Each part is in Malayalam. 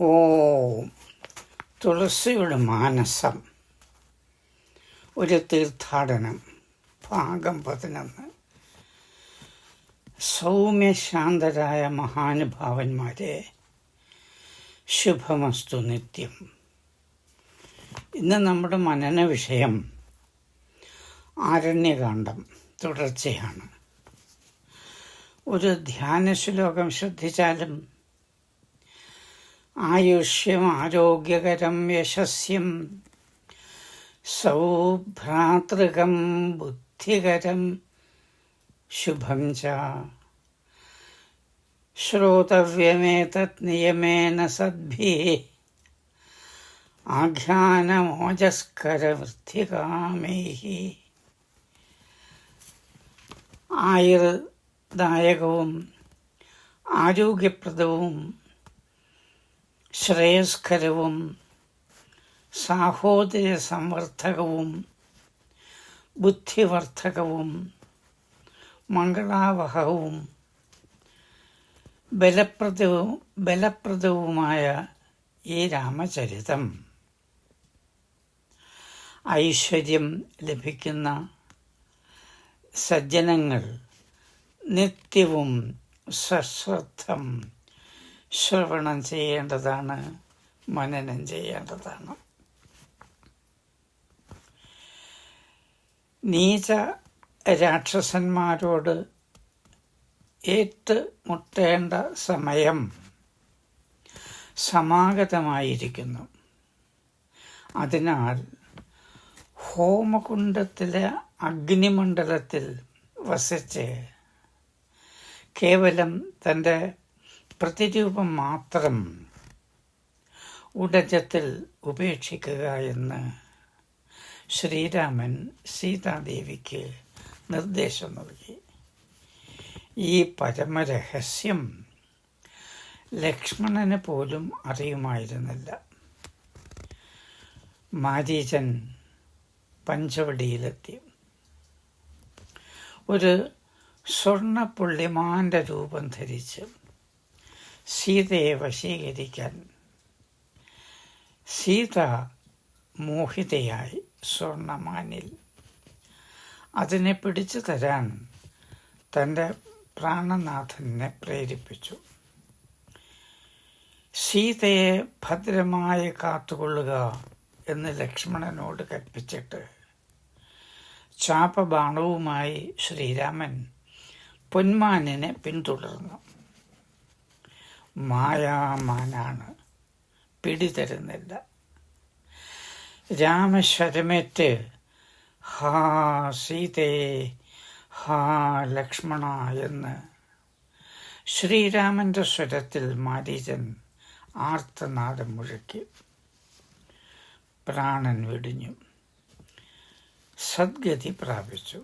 ഓ തുളസിയുടെ മാനസം. ഒരു തീർത്ഥാടനം. ഭാഗം പതിനൊന്ന്. സൗമ്യശാന്തരായ മഹാനുഭാവന്മാരെ. ശുഭമസ്തു നിത്യം. ഇന്ന് നമ്മുടെ മനന വിഷയം ആരണ്യകാന്ഡം തുടർച്ചയാണ്. ഒരു ധ്യാന ശ്ലോകം ശ്രദ്ധിച്ചാലും आयुष्यमारोग्यकरं यशस्यं सौभ्रातृकं बुद्धिकरं शुभं च। श्रोतव्यमेतत् नियमेन सद्भिः आख्यानमोजस्करवृत्तिकामैः आयुर्दायकവും आरोग्यप्रदവും ശ്രേയസ്കരവും സാഹോദര്യ സംവർദ്ധകവും ബുദ്ധിവർദ്ധകവും മംഗളാവഹവും ബലപ്രദവും ബലപ്രദവുമായ ഈ രാമചരിതം. ഐശ്വര്യം ലഭിക്കുന്ന സജ്ജനങ്ങൾ നിത്യവും സശ്രദ്ധം ശ്രവണം ചെയ്യേണ്ടതാണ് മനനം ചെയ്യേണ്ടതാണ്. നീച രാക്ഷസന്മാരോട് ഏറ്റുമുട്ടേണ്ട സമയം സമാഗതമായിരിക്കുന്നു. അതിനാൽ ഹോമകുണ്ഡത്തിലെ അഗ്നിമണ്ഡലത്തിൽ വസിച്ച് കേവലം തന്റെ പ്രതിരൂപം മാത്രം ഉടജത്തിൽ ഉപേക്ഷിക്കുക എന്ന് ശ്രീരാമൻ സീതാദേവിക്ക് നിർദ്ദേശം നൽകി. ഈ പരമരഹസ്യം ലക്ഷ്മണന് പോലും അറിയുമായിരുന്നില്ല. മാരീചൻ പഞ്ചവടിയിലെത്തി. ഒരു സ്വർണ പുള്ളിമാന്റെ രൂപം ധരിച്ച് സീതയെ വശീകരിക്കാൻ സീത മോഹിതയായി സ്വർണമാനിൽ അതിനെ പിടിച്ചു തരാൻ തന്റെ പ്രാണനാഥനെ പ്രേരിപ്പിച്ചു. സീതയെ ഭദ്രമായി കാത്തുകൊള്ളുക എന്ന് ലക്ഷ്മണനോട് കൽപ്പിച്ചിട്ട് ചാപബാണവുമായി ശ്രീരാമൻ പൊന്മാനിനെ പിന്തുടർന്നു. മായാമാനാണ്. പിടിതരുന്നില്ല. രാമശരമേറ്റ് ഹാ സീതേ ഹാ ലക്ഷ്മണ എന്ന് ശ്രീരാമന്റെ സ്വരത്തിൽ മാരീചൻ ആർത്തനാദം മുഴക്കി. പ്രാണൻ വെടിഞ്ഞു. സദ്ഗതി പ്രാപിച്ചു.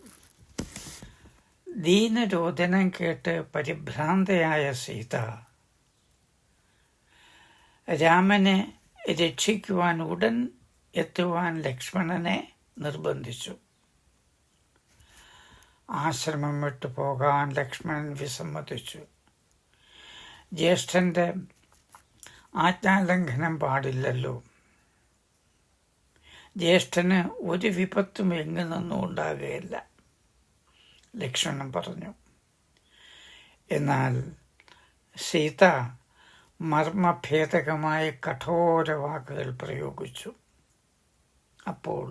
ദീനരോധനം കേട്ട് പരിഭ്രാന്തയായ സീത രാമനെ രക്ഷിക്കുവാൻ ഉടൻ എത്തുവാൻ ലക്ഷ്മണനെ നിർബന്ധിച്ചു. ആശ്രമം വിട്ടു പോകാൻ ലക്ഷ്മണൻ വിസമ്മതിച്ചു. ജ്യേഷ്ഠന്റെ ആജ്ഞാലംഘനം പാടില്ലല്ലോ. ജ്യേഷ്ഠന് ഒരു വിപത്തും എങ്ങു നിന്നും ഉണ്ടാകുകയില്ല. ലക്ഷ്മണൻ പറഞ്ഞു എന്നാൽ സീത മർമ്മഭേദകമായ കഠോര വാക്കുകൾ പ്രയോഗിച്ചു. അപ്പോൾ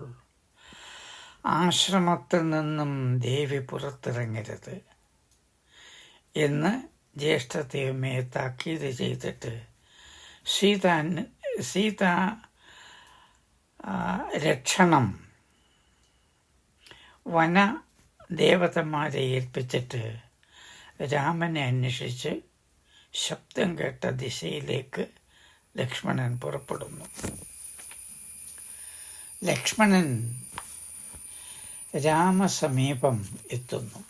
ആശ്രമത്തിൽ നിന്നും ദേവി പുറത്തിറങ്ങരുത് എന്ന് ജ്യേഷ്ഠ ദേവമയെ താക്കീത് ചെയ്തിട്ട് സീത സീത രക്ഷണം വന ദേവതന്മാരെ ഏൽപ്പിച്ചിട്ട് രാമനെ അന്വേഷിച്ച് ശബ്ദം കേട്ട ദിശയിലേക്ക് ലക്ഷ്മണൻ പുറപ്പെടുന്നു. ലക്ഷ്മണൻ രാമസമീപം എത്തുന്നു.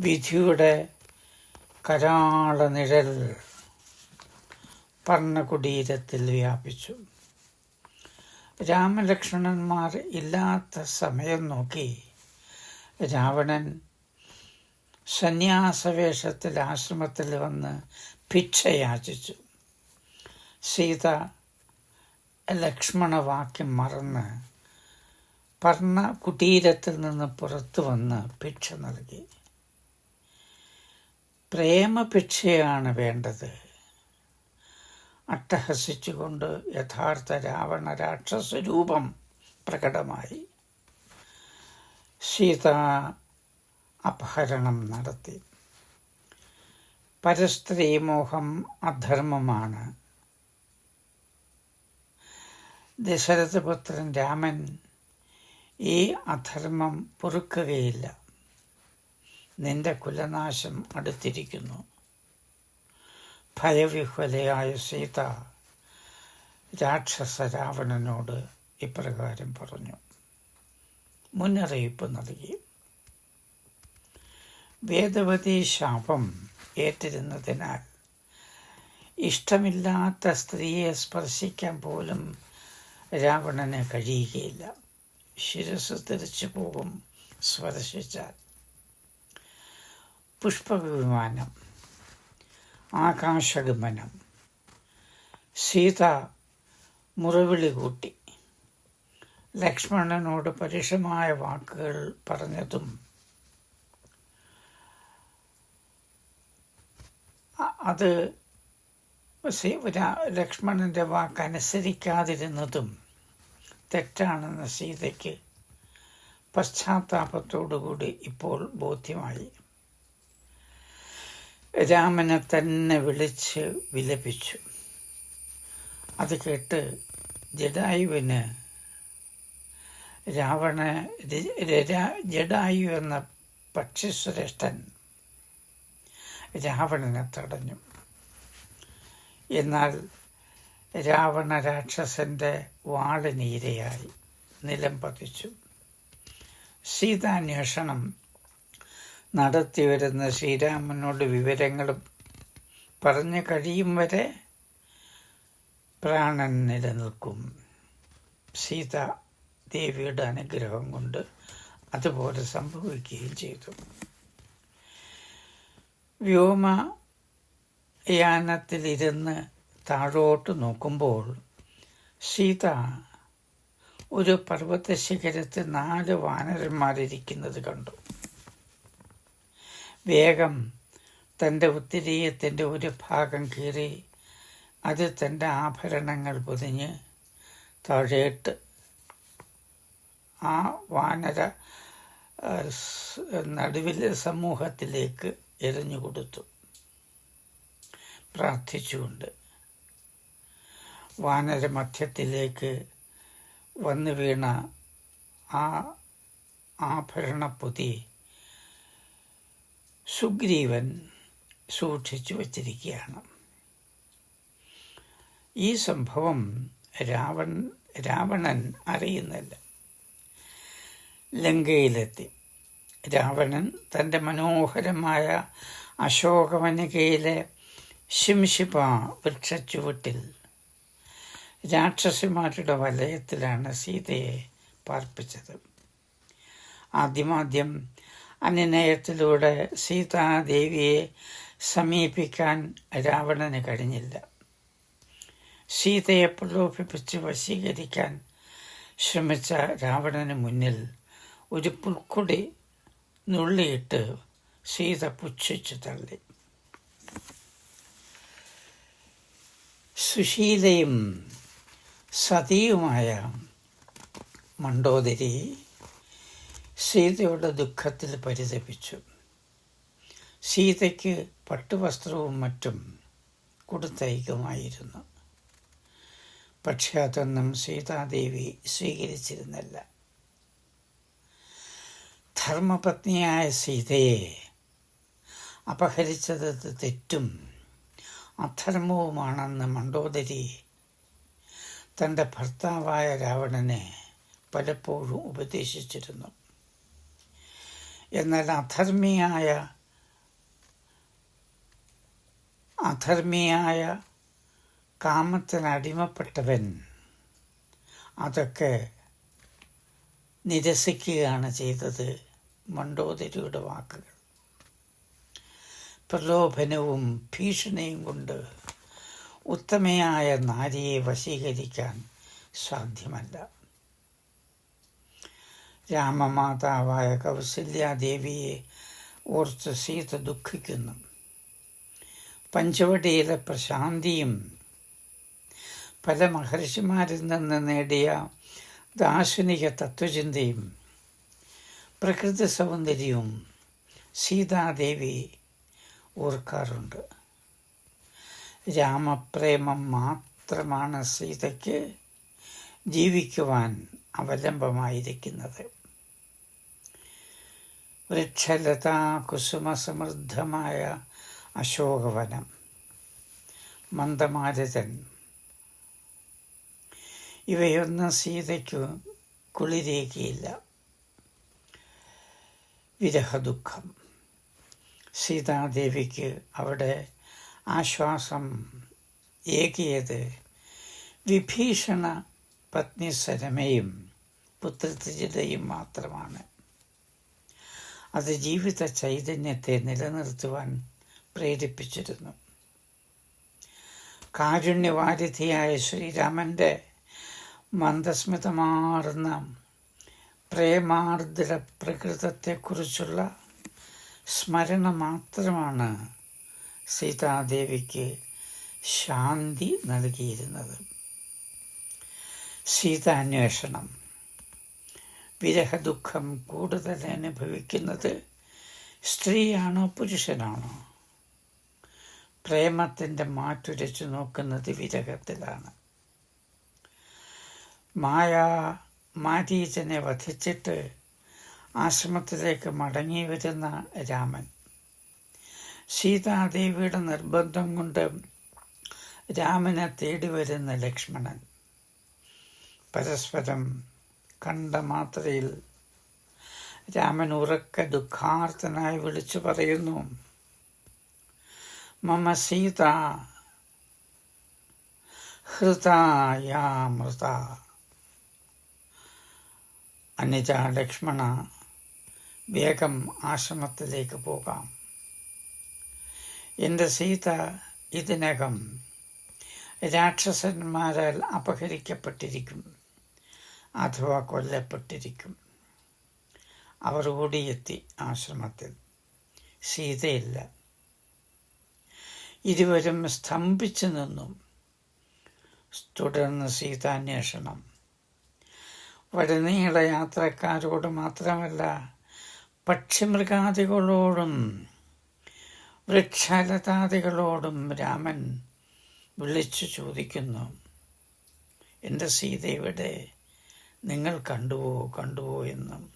വിധിയുടെ കരാള നിഴൽ പർണകുടീരത്തിൽ വ്യാപിച്ചു. രാമലക്ഷ്മണന്മാർ ഇല്ലാത്ത സമയം നോക്കി രാവണൻ സന്യാസവേഷത്തിൽ ആശ്രമത്തിൽ വന്ന് ഭിക്ഷയാചിച്ചു. സീത ലക്ഷ്മണവാക്യം മറന്ന് പർണ കുടീരത്തിൽ നിന്ന് പുറത്തു വന്ന് ഭിക്ഷ നൽകി. പ്രേമഭിക്ഷയാണ് വേണ്ടത്. അട്ടഹസിച്ചുകൊണ്ട് യഥാർത്ഥ രാവണ രാക്ഷസ രൂപം പ്രകടമായി. സീത അപഹരണം നടത്തി. പരസ്ത്രീമോഹം അധർമ്മമാണ്. ദശരഥപുത്രൻ രാമൻ ഈ അധർമ്മം പൊറുക്കുകയില്ല. നിന്റെ കുലനാശം അടുത്തിരിക്കുന്നു. ഭയവിഹ്വലയായ സീത രാക്ഷസ രാവണനോട് ഇപ്രകാരം പറഞ്ഞു. മുന്നറിയിപ്പ് നൽകി. വേദവതി ശാപം ഏറ്റിരുന്നതിനാൽ ഇഷ്ടമില്ലാത്ത സ്ത്രീയെ സ്പർശിക്കാൻ പോലും രാവണന് കഴിയുകയില്ല. ശിരസ് തിരിച്ചു പോകും സ്പർശിച്ചാൽ. പുഷ്പവിമാനം ആകാശഗമനം സീത മുറവിളി കൂട്ടി. ലക്ഷ്മണനോട് പരുഷമായ വാക്കുകൾ പറഞ്ഞതും അത് ലക്ഷ്മണന്റെ വാക്കനുസരിക്കാതിരുന്നതും തെറ്റാണെന്ന് സീതയ്ക്ക് പശ്ചാത്താപത്തോടുകൂടി ഇപ്പോൾ ബോധ്യമായി. രാമനെ തന്നെ വിളിച്ച് വിലപിച്ചു. അത് കേട്ട് ജഡായുവിന് രാവണ ജഡായു എന്ന പക്ഷിശ്രേഷ്ഠൻ രാവണനെ തടഞ്ഞു. എന്നാൽ രാവണ രാക്ഷസന്റെ വാളിനീരയായി നിലം പതിച്ചു. സീതാന്വേഷണം നടത്തി വരുന്ന ശ്രീരാമനോട് വിവരങ്ങളും പറഞ്ഞു കഴിയും വരെ പ്രാണൻ നിലനിൽക്കും. സീത ദേവിയുടെ അനുഗ്രഹം കൊണ്ട് അതുപോലെ സംഭവിക്കുകയും ചെയ്തു. വ്യോമയാനത്തിലിരുന്ന് താഴോട്ട് നോക്കുമ്പോൾ സീത ഒരു പർവത ശിഖരത്തിൽ നാല് വാനരന്മാരിരിക്കുന്നത് കണ്ടു. വേഗം തന്റെ ഉത്തിരീയത്തിന്റെ ഒരു ഭാഗം കീറി അത് തന്റെ ആഭരണങ്ങൾ പൊതിഞ്ഞ് താഴേട്ട് ആ വാനര നടുവിലെ സമൂഹത്തിലേക്ക് എറിഞ്ഞു കൊടുത്തു. പ്രാർത്ഥിച്ചുകൊണ്ട് വാനര മധ്യത്തിലേക്ക് വന്നു വീണ ആ ആഭരണപ്പൊതി സുഗ്രീവൻ സൂക്ഷിച്ചു വച്ചിരിക്കുകയാണ്. ഈ സംഭവം രാവൺ രാവണൻ അറിയുന്നില്ല. ലങ്കയിലെത്തി. രാവണൻ തന്റെ മനോഹരമായ അശോകവനികയിലെ ശിംശിപ വൃക്ഷച്ചുവട്ടിൽ രാക്ഷസിമാരുടെ വലയത്തിലാണ് സീതയെ പാർപ്പിച്ചത്. ആദ്യമാദ്യം അനുനയത്തിലൂടെ സീതാദേവിയെ സമീപിക്കാൻ രാവണന് കഴിഞ്ഞില്ല. സീതയെ പ്രലോഭിപ്പിച്ച് വശീകരിക്കാൻ ശ്രമിച്ച രാവണന് മുന്നിൽ ഒരു പുൽക്കുടി നുള്ളിയിട്ട് സീത പുച്ഛിച്ചു തള്ളി. സുശീലയും സതിയുമായ മണ്ടോദരി സീതയുടെ ദുഃഖത്തിൽ പരിതപിച്ചു. സീതയ്ക്ക് പട്ടുവസ്ത്രവും മറ്റും കൊടുത്തയക്കുമായിരുന്നു. പക്ഷെ അതൊന്നും സീതാദേവി സ്വീകരിച്ചിരുന്നില്ല. ധർമ്മപത്നിയായ സീതയെ അപഹരിച്ചത് തെറ്റും അധർമ്മവുമാണെന്ന് മണ്ടോദരി തന്റെ ഭർത്താവായ രാവണനെ പലപ്പോഴും ഉപദേശിച്ചിരുന്നു. എന്നാൽ അധർമ്മിയായ അധർമ്മിയായ കാമത്തിന് അടിമപ്പെട്ടവൻ അതൊക്കെ നിരസിക്കുകയാണ് ചെയ്തത്. മണ്ടോദരിയുടെ വാക്കുകൾ. പ്രലോഭനവും ഭീഷണിയും കൊണ്ട് ഉത്തമയായ നാരിയെ വശീകരിക്കാൻ സാധ്യമല്ല. രാമമാതാവായ കൗസല്യാദേവിയെ ഓർത്ത് സീത ദുഃഖിക്കുന്നു. പഞ്ചവടിയിലെ പ്രശാന്തിയും പല മഹർഷിമാരിൽ നിന്ന് നേടിയ ദാർശനിക തത്വചിന്തയും പ്രകൃതി സൗന്ദര്യവും സീതാദേവി ഓർക്കാറുണ്ട്. രാമപ്രേമം മാത്രമാണ് സീതയ്ക്ക് ജീവിക്കുവാൻ അവലംബമായിരിക്കുന്നത്. വൃക്ഷലതാ കുസുമസമൃദ്ധമായ അശോകവനം. മന്ദമാരുതൻ. ഇവയൊന്നും സീതയ്ക്ക് കുളിരേകിയില്ല. വിരഹദുഃഖം. സീതാദേവിക്ക് അവിടെ ആശ്വാസം ഏകിയത് വിഭീഷണ പത്നി സരമയും പുത്രത്തിജിതയും മാത്രമാണ്. അത് ജീവിത ചൈതന്യത്തെ നിലനിർത്തുവാൻ പ്രേരിപ്പിച്ചിരുന്നു. കാരുണ്യവാരിധിയായ ശ്രീരാമന്റെ മന്ദസ്മിതമാർന്ന പ്രേമാർദ്ര പ്രകൃതത്തെക്കുറിച്ചുള്ള സ്മരണ മാത്രമാണ് സീതാദേവിക്ക് ശാന്തി നൽകിയിരുന്നത്. സീതാന്വേഷണം. വിരഹദുഃഖം കൂടുതൽ അനുഭവിക്കുന്നത് സ്ത്രീയാണോ പുരുഷനാണോ? പ്രേമത്തിന്റെ മാറ്റുരച്ചു നോക്കുന്നത് വിരഹത്തിലാണ്. മായ മാരീചനെ വധിച്ചിട്ട് ആശ്രമത്തിലേക്ക് മടങ്ങി വരുന്ന രാമൻ. സീതാദേവിയുടെ നിർബന്ധം കൊണ്ട് രാമനെ തേടി വരുന്ന ലക്ഷ്മണൻ. പരസ്പരം കണ്ട മാത്രയിൽ രാമൻ ഉറക്ക ദുഃഖാർത്ഥനായി വിളിച്ചു പറയുന്നു മമ സീത ഹൃതായാമൃത അനുജ ലക്ഷ്മണ വേഗം ആശ്രമത്തിലേക്ക് പോകാം. എന്റെ സീത ഇതിനകം രാക്ഷസന്മാരാൽ അപഹരിക്കപ്പെട്ടിരിക്കും. അഥവാ കൊല്ലപ്പെട്ടിരിക്കും. അവർ ഓടിയെത്തി ആശ്രമത്തിൽ. സീതയില്ല. ഇരുവരും സ്തംഭിച്ചു നിന്നും. തുടർന്ന് സീതാന്വേഷണം. വടനീള യാത്രക്കാരോട് മാത്രമല്ല പക്ഷിമൃഗാദികളോടും വൃക്ഷലതാദികളോടും രാമൻ വിളിച്ചു ചോദിക്കുന്നു. എന്റെ സീതയുടെ നിങ്ങൾ കണ്ടുവോ കണ്ടുവോ എന്നും.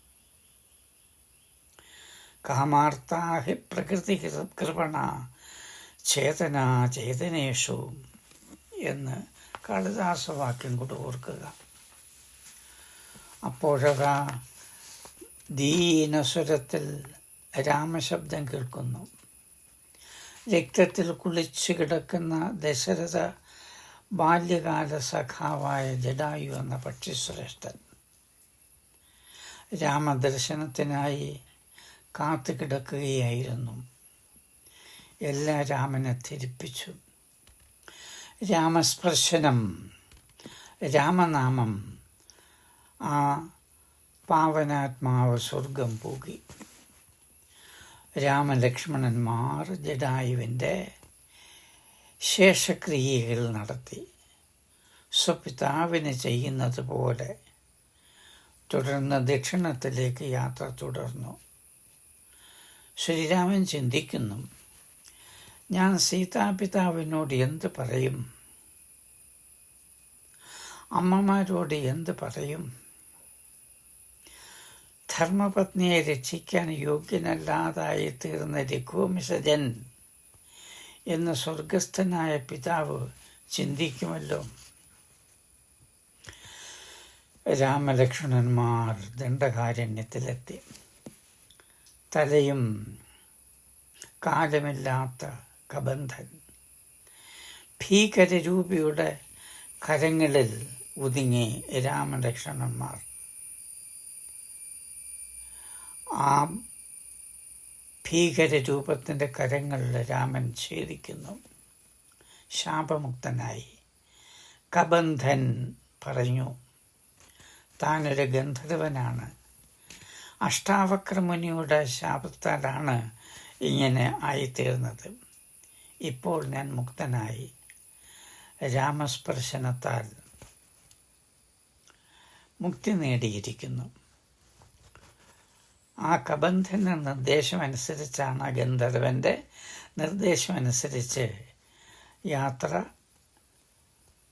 കാമാർത്താഹി പ്രകൃതി കൃപണ ചേതന ചേതനേഷു എന്ന് കാളിദാസവാക്യം കൂടെ ഓർക്കുക. അപ്പോഴതാ ദീനസ്വരത്തിൽ രാമശബ്ദം കേൾക്കുന്നു. രക്തത്തിൽ കുളിച്ചു കിടക്കുന്ന ദശരഥ ബാല്യകാല സഖാവായ ജഡായു എന്ന പക്ഷിശ്രേഷ്ഠൻ രാമദർശനത്തിനായി കാത്തു കിടക്കുകയായിരുന്നു. എല്ലാ രാമനെ ധരിപ്പിച്ചു. രാമസ്പർശനം രാമനാമം ആ പാവനാത്മാവ് സ്വർഗം പോകി രാമലക്ഷ്മണന്മാർ ജഡായുവിന്റെ ശേഷക്രിയകൾ നടത്തി. സ്വപിതാവിന് ചെയ്യുന്നത് പോലെ തുടർന്ന് ദക്ഷിണത്തിലേക്ക് യാത്ര തുടർന്നു. ശ്രീരാമൻ ചിന്തിക്കുന്നു ഞാൻ സീതാപിതാവിനോട് എന്ത് പറയും? അമ്മമാരോട് എന്ത് പറയും? ധർമ്മപത്നിയെ രക്ഷിക്കാൻ യോഗ്യനല്ലാതായി തീർന്ന രഘുവംശജൻ എന്ന സ്വർഗസ്ഥനായ പിതാവ് ചിന്തിക്കുമല്ലോ. രാമലക്ഷ്മണന്മാർ ദണ്ഡകാരണ്യത്തിലെത്തി. തലയും കാലമില്ലാത്ത കബന്ധൻ ഭീകരരൂപിയുടെ കരങ്ങളിൽ ഒതുങ്ങി രാമലക്ഷ്മണന്മാർ. ആ ഭീകരരൂപത്തിന്റെ കരങ്ങളിൽ രാമൻ ഛേദിക്കുന്നു. ശാപമുക്തനായി. കബന്ധൻ പറഞ്ഞു താനൊരു ഗന്ധർവനാണ്. അഷ്ടാവക്രമുനിയുടെ ശാപത്താലാണ് ഇങ്ങനെ ആയിത്തീർന്നത്. ഇപ്പോൾ ഞാൻ മുക്തനായി. രാമസ്പർശനത്താൽ മുക്തി നേടിയിരിക്കുന്നു. ആ കബന്ധന്റെ നിർദ്ദേശമനുസരിച്ചാണ് ഗന്ധർവന്റെ നിർദ്ദേശമനുസരിച്ച് യാത്ര.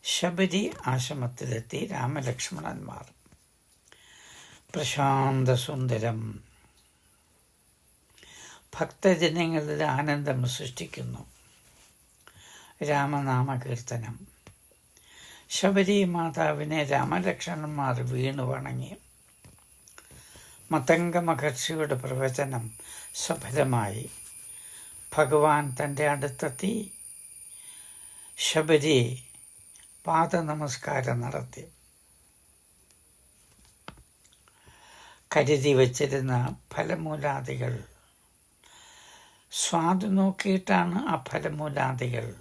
ശബരി ആശ്രമത്തിലെത്തി രാമലക്ഷ്മണന്മാർ. പ്രശാന്തസുന്ദരം. ഭക്തജനങ്ങളിൽ ആനന്ദം സൃഷ്ടിക്കുന്നു. രാമനാമകീർത്തനം. ശബരി മാതാവിനെ രാമലക്ഷ്മണന്മാർ വീണു വണങ്ങി മതംഗ മഹർഷിയുടെ പ്രവചനം സഫലമായി ഭഗവാൻ തന്റെ അടുത്തെത്തി ശബരി പാദനമസ്കാരം നടത്തി. കരുതി വച്ചിരുന്ന ഫലമൂലാദികൾ. സ്വാദ് നോക്കിയിട്ടാണ് ആ ഫലമൂലാദികൾ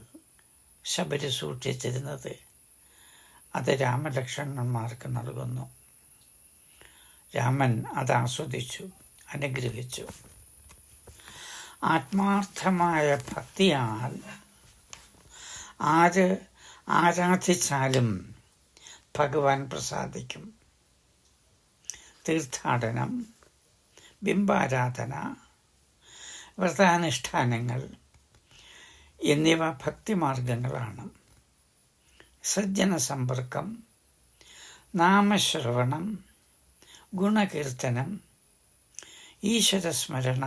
ശബരി സൂക്ഷിച്ചിരുന്നത്. അത് രാമലക്ഷ്മണന്മാർക്ക് നൽകുന്നു. രാമൻ അത് ആസ്വദിച്ചു അനുഗ്രഹിച്ചു. ആത്മാർത്ഥമായ ഭക്തിയാൽ ആര് ആരാധിച്ചാലും ഭഗവാൻ പ്രസാദിക്കും. തീർത്ഥാടനം ബിംബാരാധന വ്രതാനുഷ്ഠാനങ്ങൾ എന്നിവ ഭക്തിമാർഗങ്ങളാണ്. സജ്ജന സമ്പർക്കം നാമശ്രവണം ഗുണകീർത്തനം ഈശ്വരസ്മരണ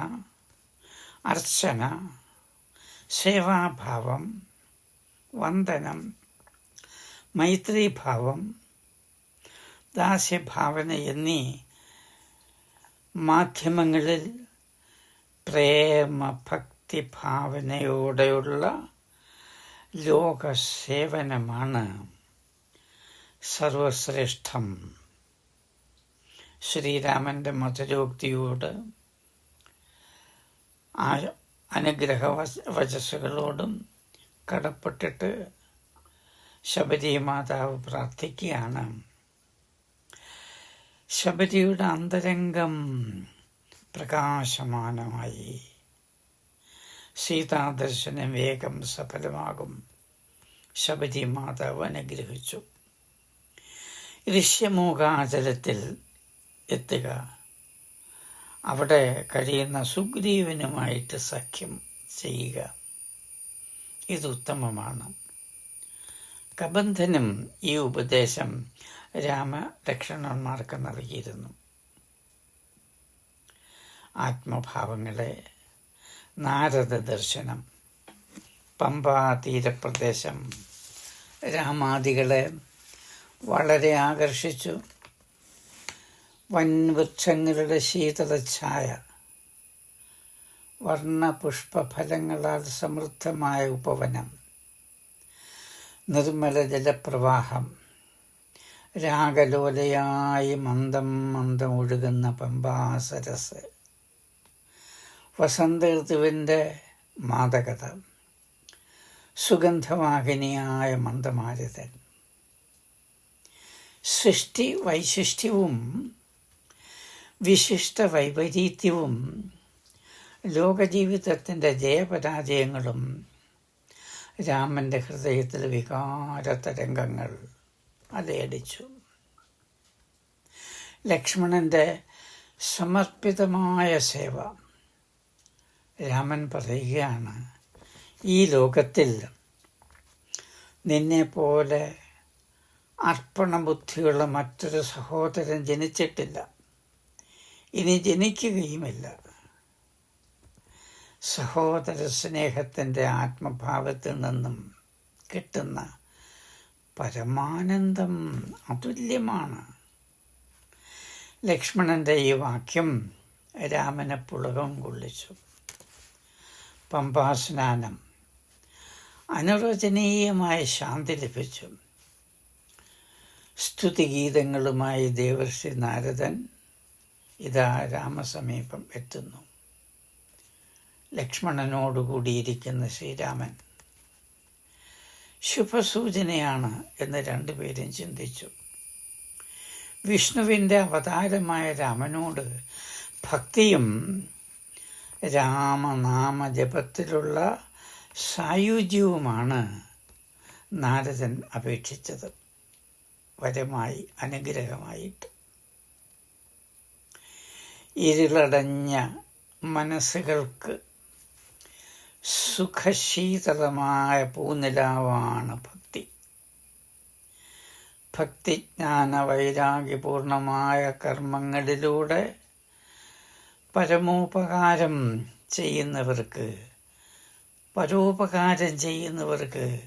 അർച്ചന സേവാഭാവം വന്ദനം മൈത്രീഭാവം ദാസ്യഭാവന എന്നീ മാധ്യമങ്ങളിൽ പ്രേമഭക്തിഭാവനയോടെയുള്ള ഭക്തി ഭാവനയോടെയുള്ള ലോകസേവനമാണ് സർവശ്രേഷ്ഠം ശ്രീരാമന്റെ മധുരോക്തിയോട് ആ അനുഗ്രഹ വചസ്സുകളോടും കടപ്പെട്ടിട്ട് ശബരി മാതാവ് പ്രാർത്ഥിക്കുകയാണ്. ശബരിയുടെ അന്തരംഗം പ്രകാശമാനമായി. സീതാദർശനം വേഗം സഫലമാകും. ശബരി മാതാവ് അനുഗ്രഹിച്ചു. ഋഷ്യമൂകാചലത്തിൽ എത്തുക. അവിടെ കഴിയുന്ന സുഗ്രീവനുമായിട്ട് സഖ്യം ചെയ്യുക. ഇത് ഉത്തമമാണ്. കബന്ധനും ഈ ഉപദേശം രാമലക്ഷണന്മാർക്ക് നൽകിയിരുന്നു. ആത്മഭാവങ്ങളെ നാരദ ദർശനം പമ്പാ തീരപ്രദേശം രാമാദികളെ വളരെ ആകർഷിച്ചു. വൻവൃക്ഷങ്ങളുടെ ശീതളഛായ. വർണപുഷ്പഫലങ്ങളാൽ സമൃദ്ധമായ ഉപവനം. നിർമ്മല ജലപ്രവാഹം. രാഗലോലയായി മന്ദം മന്ദം ഒഴുകുന്ന പമ്പാസരസ്. വസന്ത ഋതുവിന്റെ മാതകത. സുഗന്ധവാഹിനിയായ മന്ദമാരുതൻ. സൃഷ്ടി വൈശിഷ്ട്യവും വിശിഷ്ട വൈപരീത്യവും ലോകജീവിതത്തിന്റെ ജയപരാജയങ്ങളും രാമന്റെ ഹൃദയത്തിൽ വികാരതരംഗങ്ങൾ അലയടിച്ചു. ലക്ഷ്മണന്റെ സമർപ്പിതമായ സേവ. രാമൻ പറയുകയാണ് ഈ ലോകത്തിൽ നിന്നെപ്പോലെ അർപ്പണബുദ്ധിയുള്ള മറ്റൊരു സഹോദരൻ ജനിച്ചിട്ടില്ല. ഇനി ജനിക്കുകയുമില്ല. സഹോദര സ്നേഹത്തിന്റെ ആത്മഭാവത്തിൽ നിന്നും കിട്ടുന്ന പരമാനന്ദം അതുല്യമാണ്. ലക്ഷ്മണന്റെ ഈ വാക്യം രാമനെ പുളകം കൊള്ളിച്ചു. പമ്പാസ്നാനം അനുവചനീയമായ ശാന്തി ലഭിച്ചു. സ്തുതിഗീതങ്ങളുമായി ദേവർഷി നാരദൻ ഇതാ രാമസമീപം എത്തുന്നു. ലക്ഷ്മണനോടുകൂടിയിരിക്കുന്ന ശ്രീരാമൻ ശുഭസൂചനയാണ് എന്ന് രണ്ടുപേരും ചിന്തിച്ചു. വിഷ്ണുവിന്റെ അവതാരമായ രാമനോട് ഭക്തിയും രാമനാമ രാമനാമജപത്തിലുള്ള സായുജ്യവുമാണ് നാരദൻ അപേക്ഷിച്ചത്. വരമായി അനുഗ്രഹമായിട്ട്. ഇരുളടഞ്ഞ മനസ്സുകൾക്ക് സുഖശീതളമായ പൂനിലാവാണ് ഭക്തി. ഭക്തിജ്ഞാന വൈരാഗ്യപൂർണമായ കർമ്മങ്ങളിലൂടെ പരമോപകാരം ചെയ്യുന്നവർക്ക് പരോപകാരം ചെയ്യുന്നവർക്ക്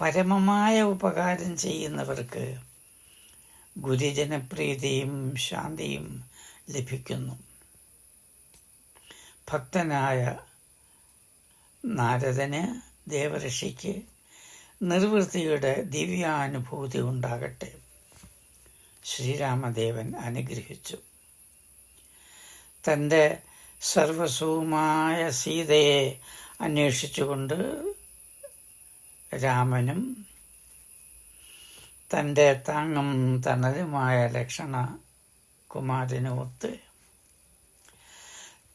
പരമമായ ഉപകാരം ചെയ്യുന്നവർക്ക് ഗുരുജനപ്രീതിയും ശാന്തിയും ലഭിക്കുന്നു. ഭക്തനായ നാരദന് ദേവഋഷിക്ക് നിർവൃത്തിയുടെ ദിവ്യാനുഭൂതി ഉണ്ടാകട്ടെ. ശ്രീരാമദേവൻ അനുഗ്രഹിച്ചു. തന്റെ സർവസുവുമായ സീതയെ അന്വേഷിച്ചുകൊണ്ട് രാമനും തന്റെ താങ്ങും തണലുമായ ലക്ഷണ കുമാരനുമൊത്ത്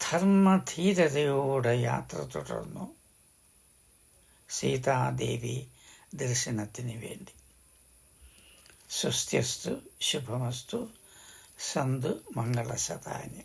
ധർമ്മധീരതയോടെ യാത്ര തുടർന്നു സീതാദേവി ദർശനത്തിന് വേണ്ടി. സ്വസ്ത്യസ്തു ശുഭമസ്തു സന്തു മംഗളസതാനി